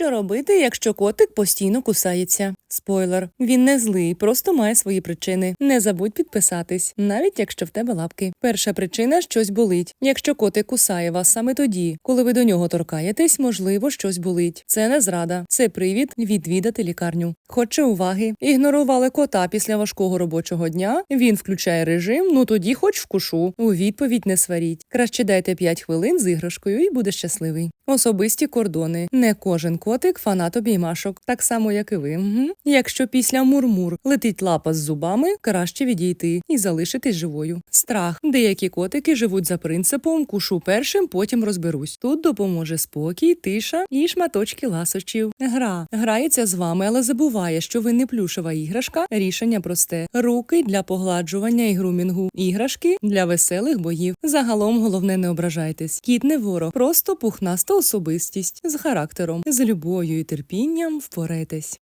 Що робити, якщо котик постійно кусається? Спойлер, він не злий, просто має свої причини. Не забудь підписатись, навіть якщо в тебе лапки. Перша причина щось болить. Якщо котик кусає вас саме тоді, коли ви до нього торкаєтесь, можливо, щось болить. Це не зрада, це привід відвідати лікарню. Хоче уваги. Ігнорували кота після важкого робочого дня. Він включає режим. Ну тоді хоч вкушу. У відповідь не сваріть. Краще дайте 5 хвилин з іграшкою і буде щасливий. Особисті кордони. Не кожен котик фанат обіймашок, так само як і ви. Угу. Якщо після мурмур летить лапа з зубами, краще відійти і залишитись живою. Страх. Деякі котики живуть за принципом кушу першим, потім розберусь. Тут допоможе спокій, тиша і шматочки ласощів. Гра грається з вами, але забуває, що ви не плюшева іграшка. Рішення просте: руки для погладжування і грумінгу, іграшки для веселих боїв. Загалом головне не ображайтесь. Кіт не ворог, просто пухнаста особистість з характером, з любов'ю і терпінням впоретесь.